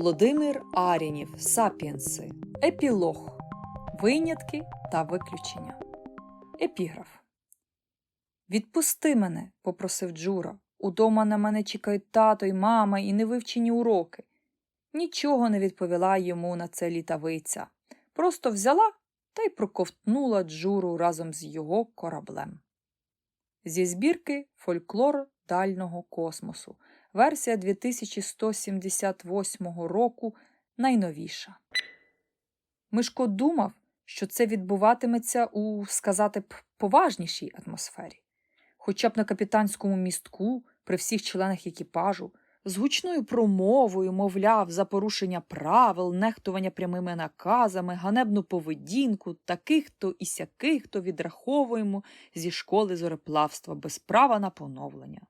Володимир Арінів Сапіенси. Епілог. Винятки та виключення. Епіграф. Відпусти мене, попросив Джура. Удома на мене чекають тато й мама і невивчені уроки. Нічого не відповіла йому на це літавиця. Просто взяла та й проковтнула Джуру разом з його кораблем. Зі збірки Фольклор дальнього космосу. Версія 2178 року найновіша. Мишко думав, що це відбуватиметься у, сказати б, поважнішій атмосфері. Хоча б на капітанському містку, при всіх членах екіпажу, з гучною промовою, мовляв, за порушення правил, нехтування прямими наказами, ганебну поведінку, таких то і сяких то відраховуємо зі школи зореплавства без права на поновлення.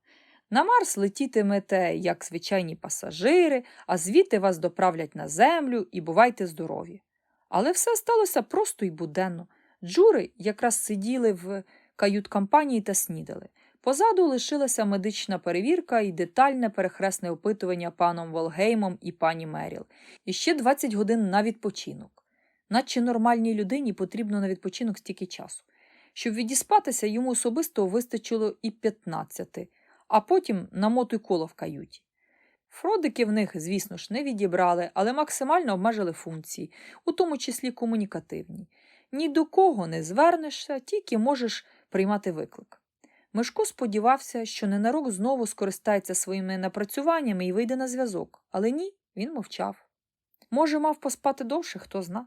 На Марс летітимете, як звичайні пасажири, а звідти вас доправлять на землю і бувайте здорові. Але все сталося просто й буденно. Джури якраз сиділи в кают-кампанії та снідали. Позаду лишилася медична перевірка і детальне перехресне опитування паном Волгеймом і пані Меріл. І ще 20 годин на відпочинок. Наче нормальній людині потрібно на відпочинок стільки часу. Щоб відіспатися, йому особисто вистачило і 15, а потім намотуй коло в каюті. Фродики в них, звісно ж, не відібрали, але максимально обмежили функції, у тому числі комунікативні. Ні до кого не звернешся, тільки можеш приймати виклик. Мишко сподівався, що ненарок знову скористається своїми напрацюваннями і вийде на зв'язок, але ні, він мовчав. Може, мав поспати довше, хто зна.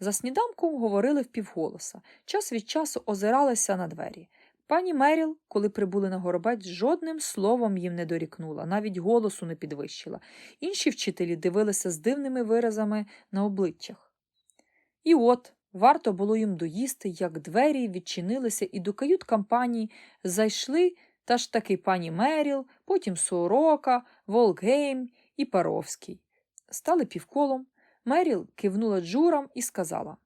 За сніданком говорили впівголоса, час від часу озиралися на двері. Пані Меріл, коли прибули на горобець, жодним словом їм не дорікнула, навіть голосу не підвищила. Інші вчителі дивилися з дивними виразами на обличчях. І от варто було їм доїсти, як двері відчинилися, і до кают кампанії зайшли та ж таки пані Меріл, потім Сорока, Волкгейм і Паровський. Стали півколом. Меріл кивнула джурам і сказала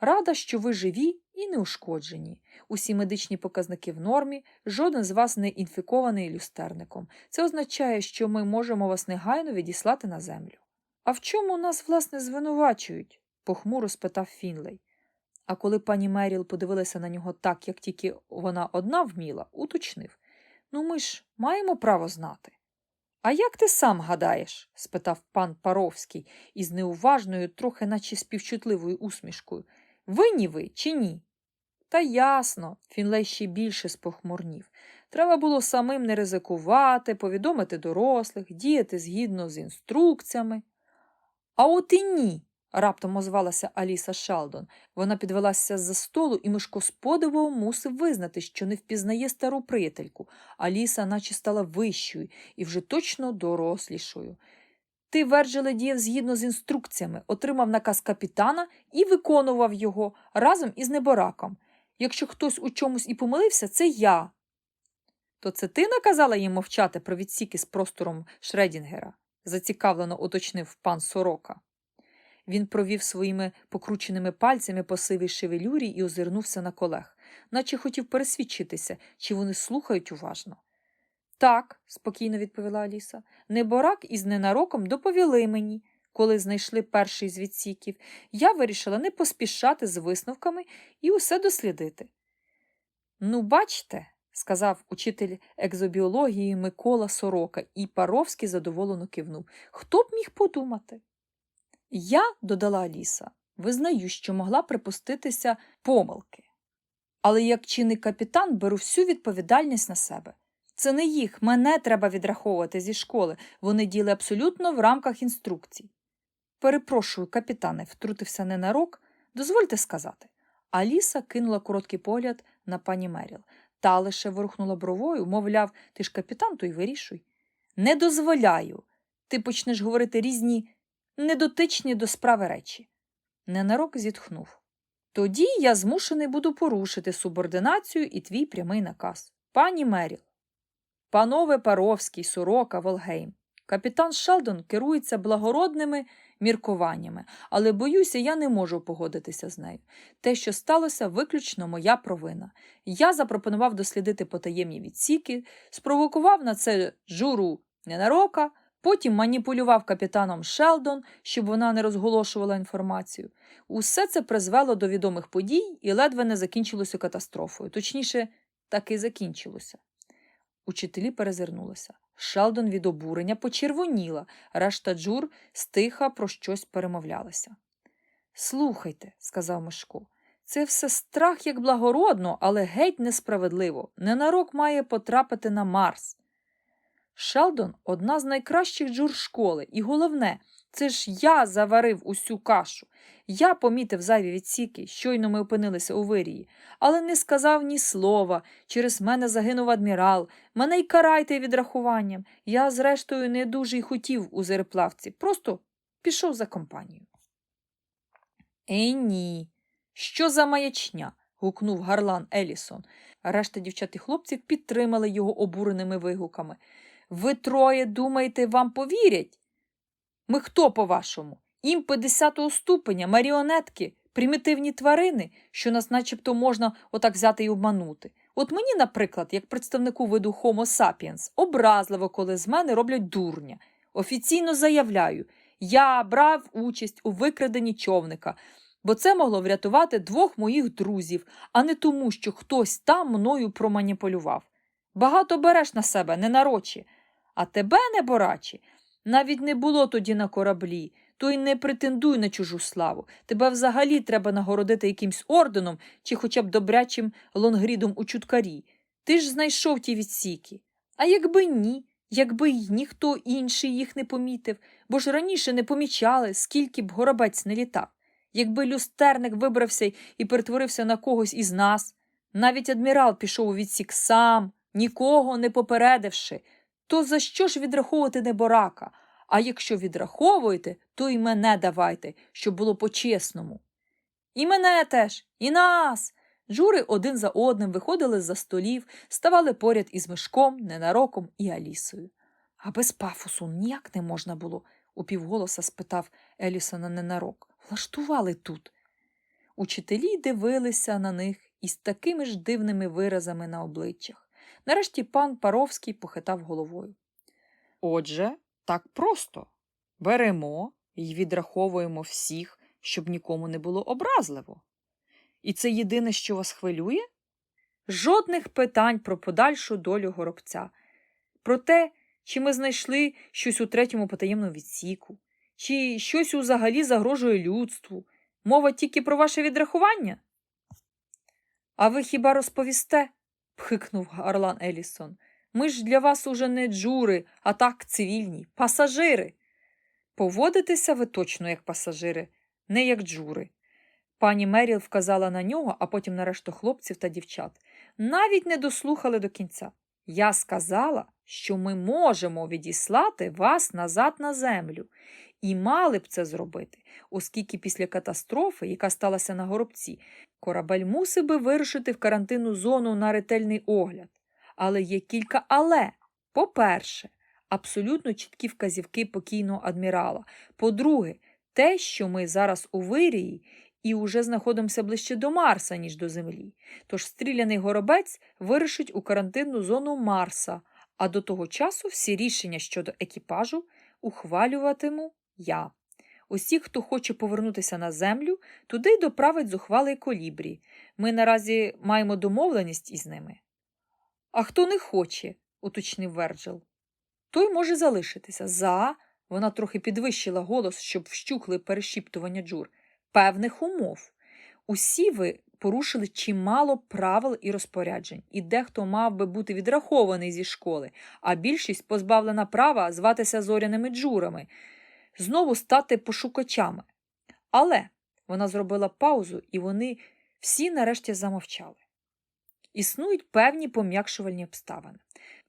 Рада, що ви живі і неушкоджені. Усі медичні показники в нормі, жоден з вас не інфікований люстерником. Це означає, що ми можемо вас негайно відіслати на землю. А в чому нас, власне, звинувачують? похмуро спитав Фінлей. А коли пані Меріл подивилася на нього так, як тільки вона одна вміла, уточнив Ну, ми ж маємо право знати. А як ти сам гадаєш? спитав пан Паровський із неуважною, трохи наче співчутливою усмішкою. Винні ви чи ні? Та ясно, Фінлей ще більше спохмурнів. Треба було самим не ризикувати, повідомити дорослих, діяти згідно з інструкціями. А от і ні, раптом озвалася Аліса Шалдон. Вона підвелася з-за столу, і Мишко з подивом мусив визнати, що не впізнає стару приятельку. Аліса наче стала вищою і вже точно дорослішою. Ти, Верджеле, діяв згідно з інструкціями, отримав наказ капітана і виконував його разом із небораком. Якщо хтось у чомусь і помилився, це я. То це ти наказала їм мовчати про відсіки з простором Шредінгера? зацікавлено уточнив пан Сорока. Він провів своїми покрученими пальцями по сивій шевелюрі і озирнувся на колег, наче хотів пересвідчитися, чи вони слухають уважно. Так, спокійно відповіла Аліса, неборак із ненароком доповіли мені, коли знайшли перший з відсіків. Я вирішила не поспішати з висновками і усе дослідити. Ну, бачте, сказав учитель екзобіології Микола Сорока, і Паровський задоволено кивнув. Хто б міг подумати? Я, додала Аліса, визнаю, що могла припуститися помилки. Але як чинний капітан беру всю відповідальність на себе. Це не їх, мене треба відраховувати зі школи. Вони діли абсолютно в рамках інструкцій. Перепрошую, капітане, втрутився ненарок, дозвольте сказати. Аліса кинула короткий погляд на пані Меріл. Та лише ворухнула бровою, мовляв, ти ж капітан, то й вирішуй. Не дозволяю. Ти почнеш говорити різні недотичні до справи речі. Ненарок зітхнув. Тоді я змушений буду порушити субординацію і твій прямий наказ. Пані Меріл. Панове Паровський, Сорока, Волгейм. Капітан Шелдон керується благородними міркуваннями, але боюся, я не можу погодитися з нею. Те, що сталося, виключно моя провина. Я запропонував дослідити потаємні відсіки, спровокував на це журу ненарока, Потім маніпулював капітаном Шелдон, щоб вона не розголошувала інформацію. Усе це призвело до відомих подій і ледве не закінчилося катастрофою. Точніше, так і закінчилося. Учителі перезирнулися. Шелдон від обурення почервоніла, решта джур стиха про щось перемовлялися. Слухайте, сказав Мишко, це все страх як благородно, але геть несправедливо. Ненарок має потрапити на Марс. Шелдон одна з найкращих джур школи, і головне, це ж я заварив усю кашу. Я помітив зайві відсіки, щойно ми опинилися у вирії, але не сказав ні слова. Через мене загинув адмірал. Мене й карайте відрахуванням. Я, зрештою, не дуже й хотів у зереплавці, просто пішов за компанію. Ей ні. Що за маячня? гукнув Гарлан Елісон. Решта дівчат і хлопців підтримали його обуреними вигуками. Ви троє думаєте, вам повірять? Ми хто, по-вашому? Імпи 10-го ступеня, маріонетки, примітивні тварини, що нас начебто можна отак взяти і обманути. От мені, наприклад, як представнику виду Homo sapiens, образливо, коли з мене роблять дурня. Офіційно заявляю, я брав участь у викраденні човника, бо це могло врятувати двох моїх друзів, а не тому, що хтось там мною проманіпулював. Багато береш на себе, ненарочі, а тебе, неборачі, навіть не було тоді на кораблі, то й не претендуй на чужу славу. Тебе взагалі треба нагородити якимсь орденом чи хоча б добрячим лонгрідом у чуткарі. Ти ж знайшов ті відсіки. А якби ні, якби й ніхто інший їх не помітив, бо ж раніше не помічали, скільки б горобець не літав. Якби люстерник вибрався і перетворився на когось із нас, навіть адмірал пішов у відсік сам, нікого не попередивши, то за що ж відраховувати неборака? А якщо відраховуєте, то і мене давайте, щоб було по-чесному. І мене теж, і нас. Джури один за одним виходили з-за столів, ставали поряд із Мишком, ненароком і Алісою. А без пафосу ніяк не можна було, упівголоса спитав Елісона ненарок. Влаштували тут. Учителі дивилися на них із такими ж дивними виразами на обличчях. Нарешті пан Паровський похитав головою. Отже, так просто беремо і відраховуємо всіх, щоб нікому не було образливо. І це єдине, що вас хвилює? Жодних питань про подальшу долю горобця, про те, чи ми знайшли щось у третьому потаємному відсіку, чи щось взагалі загрожує людству. Мова тільки про ваше відрахування? А ви хіба розповісте? Пхикнув Арлан Елісон. Ми ж для вас уже не джури, а так цивільні, пасажири. Поводитеся ви точно як пасажири, не як джури. Пані Меріл вказала на нього, а потім на решту хлопців та дівчат. Навіть не дослухали до кінця. Я сказала, що ми можемо відіслати вас назад на землю. І мали б це зробити, оскільки після катастрофи, яка сталася на горобці, корабель мусив би вирушити в карантинну зону на ретельний огляд. Але є кілька але. По-перше, абсолютно чіткі вказівки покійного адмірала. По-друге, те, що ми зараз у вирії і уже знаходимося ближче до Марса, ніж до Землі. Тож стріляний горобець вирушить у карантинну зону Марса, а до того часу всі рішення щодо екіпажу ухвалюватиму я. Усі, хто хоче повернутися на землю, туди доправить зухвалий колібрі. Ми наразі маємо домовленість із ними. А хто не хоче, уточнив Верджил. Той може залишитися за, вона трохи підвищила голос, щоб вщукли перешіптування джур, певних умов. Усі ви порушили чимало правил і розпоряджень, і дехто мав би бути відрахований зі школи, а більшість позбавлена права зватися зоряними джурами, знову стати пошукачами. Але вона зробила паузу, і вони всі нарешті замовчали. Існують певні пом'якшувальні обставини.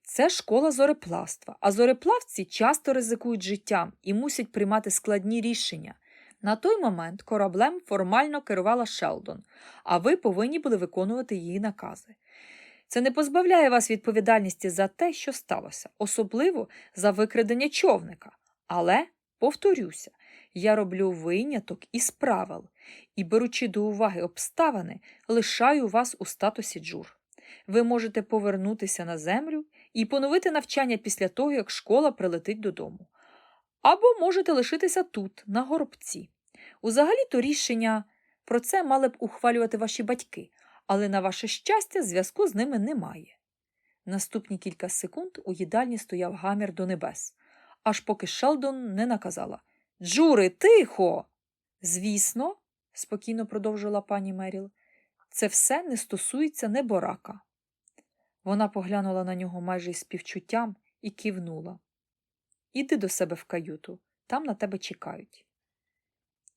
Це школа зореплавства, а зореплавці часто ризикують життям і мусять приймати складні рішення. На той момент кораблем формально керувала Шелдон, а ви повинні були виконувати її накази. Це не позбавляє вас відповідальності за те, що сталося, особливо за викрадення човника. Але, повторюся, я роблю виняток із правил і, беручи до уваги обставини, лишаю вас у статусі джур. Ви можете повернутися на землю і поновити навчання після того, як школа прилетить додому. або можете лишитися тут, на горобці. Узагалі-то рішення про це мали б ухвалювати ваші батьки, але на ваше щастя, зв'язку з ними немає. Наступні кілька секунд у їдальні стояв гамір до небес, аж поки Шелдон не наказала Джури, тихо. Звісно, спокійно продовжила пані Меріл, це все не стосується неборака. Вона поглянула на нього майже із співчуттям і кивнула. Іди до себе в каюту, там на тебе чекають.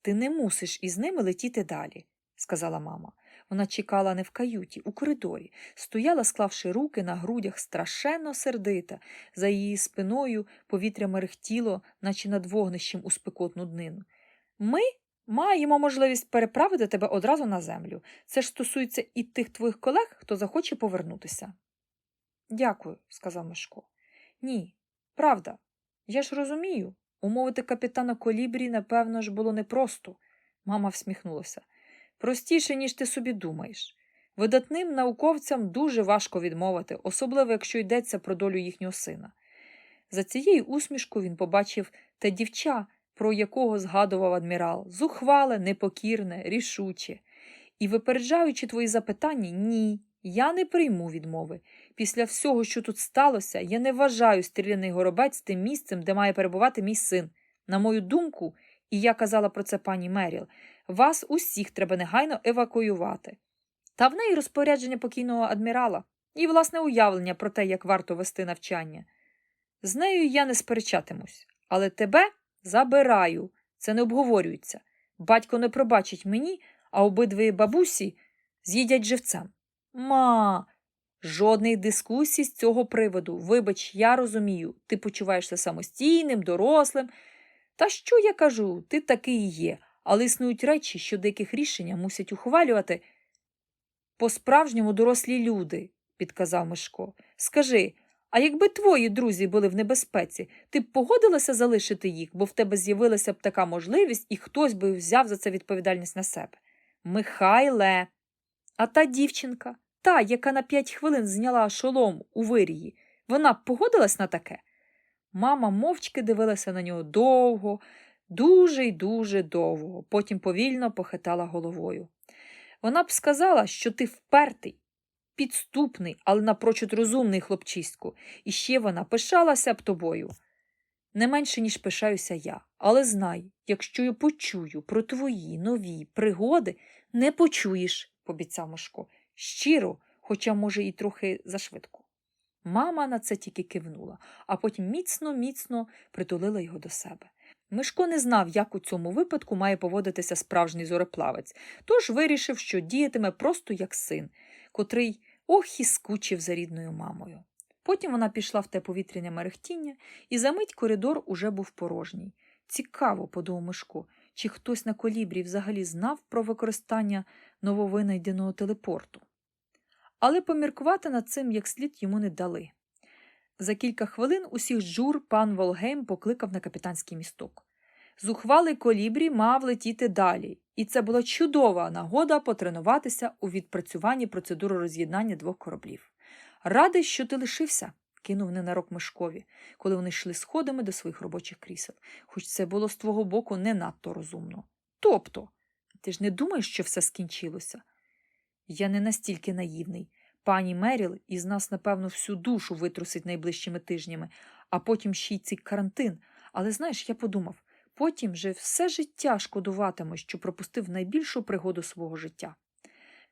Ти не мусиш із ними летіти далі, сказала мама. Вона чекала не в каюті, у коридорі, стояла, склавши руки на грудях, страшенно сердита. За її спиною повітря мерехтіло, наче над вогнищем у спекотну днину. Ми маємо можливість переправити тебе одразу на землю. Це ж стосується і тих твоїх колег, хто захоче повернутися. Дякую, сказав Мишко. Ні, правда. Я ж розумію. Умовити капітана Колібрі, напевно ж, було непросто. Мама всміхнулася. Простіше, ніж ти собі думаєш. Видатним науковцям дуже важко відмовити, особливо якщо йдеться про долю їхнього сина. За цією усмішкою він побачив те дівча, про якого згадував адмірал, зухвале, непокірне, рішуче. І, випереджаючи твої запитання, ні, я не прийму відмови. Після всього, що тут сталося, я не вважаю стріляний горобець тим місцем, де має перебувати мій син. На мою думку, і я казала про це пані Меріл, вас усіх треба негайно евакуювати. Та в неї розпорядження покійного адмірала і власне уявлення про те, як варто вести навчання. З нею я не сперечатимусь, але тебе забираю, це не обговорюється. Батько не пробачить мені, а обидві бабусі з'їдять живцем. Ма, жодних дискусій з цього приводу. Вибач, я розумію, ти почуваєшся самостійним, дорослим. Та що я кажу, ти такий і є, але існують речі, що деяких рішення мусять ухвалювати по-справжньому дорослі люди, підказав Мишко. Скажи, а якби твої друзі були в небезпеці, ти б погодилася залишити їх, бо в тебе з'явилася б така можливість, і хтось би взяв за це відповідальність на себе. Михайле, а та дівчинка, та, яка на п'ять хвилин зняла шолом у вирії, вона б погодилась на таке? Мама мовчки дивилася на нього довго, дуже й дуже довго, потім повільно похитала головою. Вона б сказала, що ти впертий, підступний, але напрочуд розумний хлопчиську, і ще вона пишалася б тобою. Не менше, ніж пишаюся я, але знай, якщо я почую про твої нові пригоди, не почуєш, пообіцяв Мишко, щиро, хоча, може, і трохи зашвидко. Мама на це тільки кивнула, а потім міцно, міцно притулила його до себе. Мишко не знав, як у цьому випадку має поводитися справжній зореплавець, тож вирішив, що діятиме просто як син, котрий ох і скучив за рідною мамою. Потім вона пішла в те повітряне мерехтіння, і за мить коридор уже був порожній. Цікаво, подумав Мишко, чи хтось на колібрі взагалі знав про використання нововинайденого телепорту. Але поміркувати над цим як слід йому не дали. За кілька хвилин усіх жур пан Волгейм покликав на капітанський місток. Зухвалий колібрі мав летіти далі, і це була чудова нагода потренуватися у відпрацюванні процедури роз'єднання двох кораблів. Радий, що ти лишився, кинув ненарок Мишкові, коли вони йшли сходами до своїх робочих крісел, хоч це було з твого боку не надто розумно. Тобто, ти ж не думаєш, що все скінчилося? Я не настільки наївний. Пані Меріл із нас, напевно, всю душу витрусить найближчими тижнями, а потім ще й цей карантин. Але знаєш, я подумав потім же все життя шкодуватиме, що пропустив найбільшу пригоду свого життя.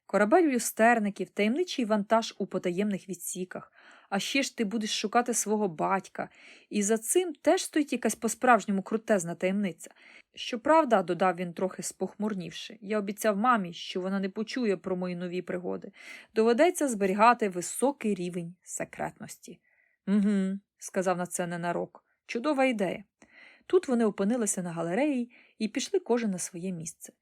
Корабель люстерників, таємничий вантаж у потаємних відсіках, а ще ж ти будеш шукати свого батька, і за цим теж стоїть якась по-справжньому крутезна таємниця. Щоправда, додав він трохи спохмурнівши, я обіцяв мамі, що вона не почує про мої нові пригоди. Доведеться зберігати високий рівень секретності. Угу, сказав на це ненарок. Чудова ідея. Тут вони опинилися на галереї і пішли кожен на своє місце.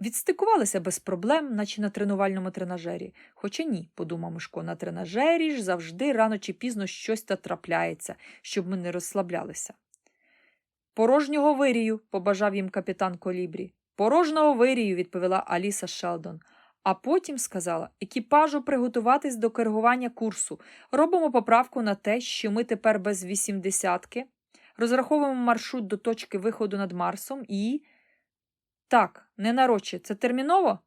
Відстикувалися без проблем, наче на тренувальному тренажері. Хоча ні, подумав Мишко, на тренажері ж завжди рано чи пізно щось та трапляється, щоб ми не розслаблялися. Порожнього вирію, побажав їм капітан Колібрі. Порожнього вирію, відповіла Аліса Шелдон. А потім сказала екіпажу приготуватись до коригування курсу. Робимо поправку на те, що ми тепер без вісімдесятки. розраховуємо маршрут до точки виходу над Марсом і. Так, не нароче, це терміново?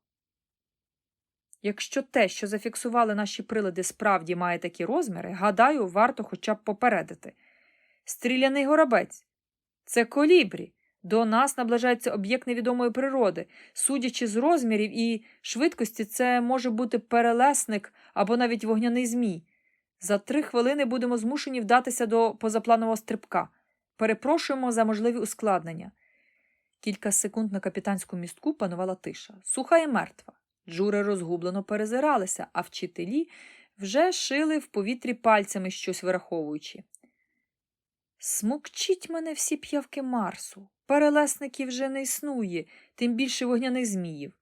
Якщо те, що зафіксували наші прилади, справді має такі розміри, гадаю, варто хоча б попередити. Стріляний горобець. Це колібрі. До нас наближається об'єкт невідомої природи. Судячи з розмірів і швидкості, це може бути перелесник або навіть вогняний змій. За три хвилини будемо змушені вдатися до позапланового стрибка. Перепрошуємо за можливі ускладнення. Кілька секунд на капітанському містку панувала тиша, суха і мертва. Джури розгублено перезиралися, а вчителі вже шили в повітрі пальцями щось вираховуючи. Смокчіть мене всі п'явки Марсу. Перелесників вже не існує, тим більше вогняних зміїв.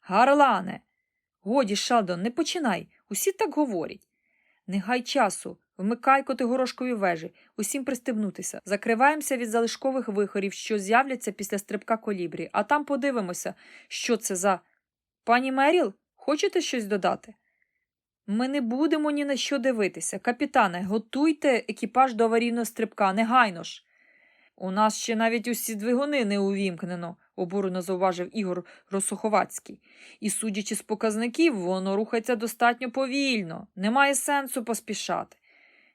Гарлане. Годі, Шалдон, не починай. Усі так говорять. Не гай часу, вмикай котигорошкові вежі, усім пристебнутися. Закриваємося від залишкових вихорів, що з'являться після стрибка колібрі, а там подивимося, що це за. Пані Меріл, хочете щось додати? Ми не будемо ні на що дивитися. Капітане, готуйте екіпаж до аварійного стрибка, негайно ж. У нас ще навіть усі двигуни не увімкнено, обурено зауважив Ігор Росуховацький. І, судячи з показників, воно рухається достатньо повільно, немає сенсу поспішати.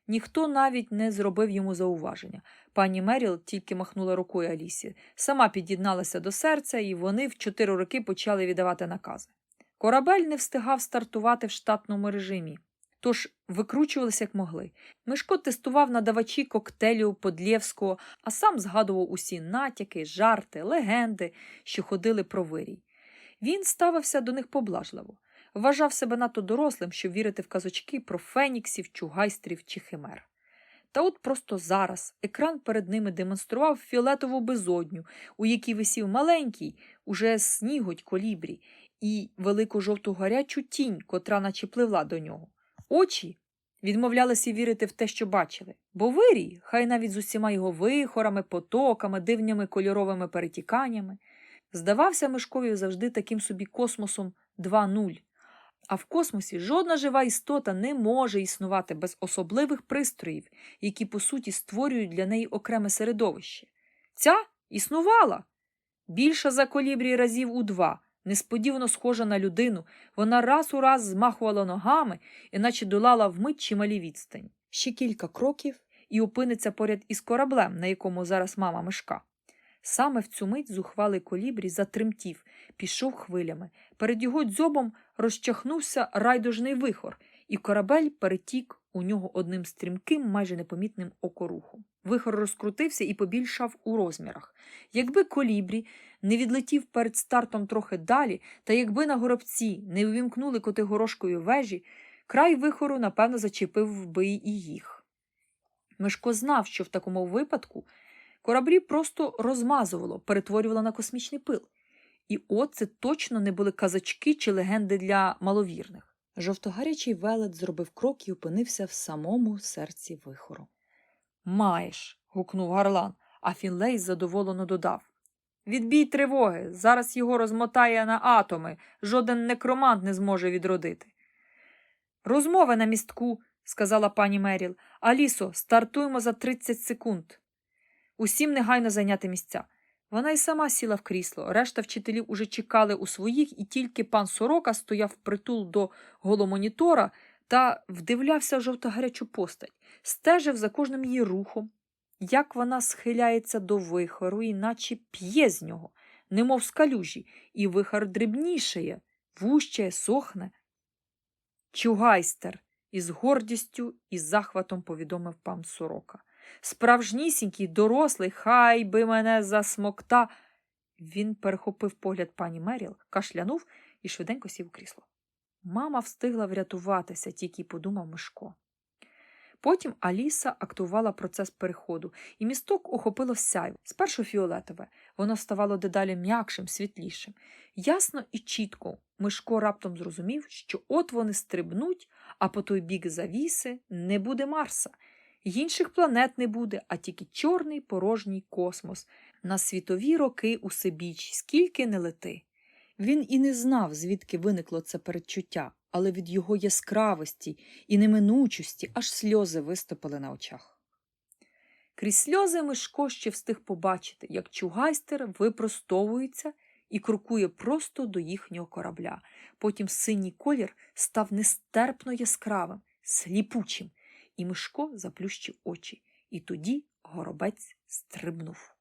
Ніхто навіть не зробив йому зауваження. Пані Меріл тільки махнула рукою Алісі, сама під'єдналася до серця, і вони в чотири роки почали віддавати накази. Корабель не встигав стартувати в штатному режимі, тож викручувалися як могли. Мишко тестував надавачі коктейлю Подлєвського, а сам згадував усі натяки, жарти, легенди, що ходили про вирій. Він ставився до них поблажливо, вважав себе надто дорослим, щоб вірити в казочки про феніксів, чугайстрів чи химер. Та от просто зараз екран перед ними демонстрував фіолетову безодню, у якій висів маленький, уже сніготь колібрі, і велику жовту гарячу тінь, котра наче пливла до нього. Очі відмовлялися вірити в те, що бачили, бо вирій, хай навіть з усіма його вихорами, потоками, дивнями кольоровими перетіканнями, здавався Мишкові завжди таким собі космосом 2.0. А в космосі жодна жива істота не може існувати без особливих пристроїв, які, по суті, створюють для неї окреме середовище. Ця існувала більша за колібрі разів у два, несподівано схожа на людину, вона раз у раз змахувала ногами, іначе долала вмить чималі відстань. Ще кілька кроків і опиниться поряд із кораблем, на якому зараз мама мишка. Саме в цю мить зухвалий колібрі затремтів, пішов хвилями. Перед його дзьобом розчахнувся райдужний вихор, і корабель перетік у нього одним стрімким, майже непомітним окорухом. Вихор розкрутився і побільшав у розмірах. Якби колібрі не відлетів перед стартом трохи далі, та якби на горобці не увімкнули котигорошкої вежі, край вихору, напевно, зачепив би і їх. Мишко знав, що в такому випадку кораблі просто розмазувало, перетворювало на космічний пил. І от це точно не були казачки чи легенди для маловірних. Жовтогарячий велет зробив крок і опинився в самому серці вихору. Маєш. гукнув Гарлан, а Фінлей задоволено додав. Відбій тривоги. Зараз його розмотає на атоми. Жоден некромант не зможе відродити. Розмови на містку, сказала пані Меріл. Алісо, стартуємо за 30 секунд. Усім негайно зайняти місця. Вона й сама сіла в крісло. Решта вчителів уже чекали у своїх, і тільки пан Сорока стояв притул до голомонітора та вдивлявся в жовтогарячу постать, стежив за кожним її рухом, як вона схиляється до вихору, і наче п'є з нього, немов з калюжі, і вихор дрібнішає, вущає, сохне. Чугайстер, із гордістю і захватом повідомив пан Сорока. Справжнісінький, дорослий, хай би мене засмокта. Він перехопив погляд пані Меріл, кашлянув і швиденько сів у крісло. Мама встигла врятуватися, тільки подумав Мишко. Потім Аліса актувала процес переходу, і місток охопило сяйво. Спершу фіолетове, воно ставало дедалі м'якшим, світлішим. Ясно і чітко Мишко раптом зрозумів, що от вони стрибнуть, а по той бік завіси не буде Марса. Інших планет не буде, а тільки чорний порожній космос. На світові роки усе біч, скільки не лети. Він і не знав, звідки виникло це передчуття, але від його яскравості і неминучості аж сльози виступили на очах. Крізь сльози Мишко ще встиг побачити, як чугайстер випростовується і крокує просто до їхнього корабля. Потім синій колір став нестерпно яскравим, сліпучим, і Мишко заплющив очі. І тоді горобець стрибнув.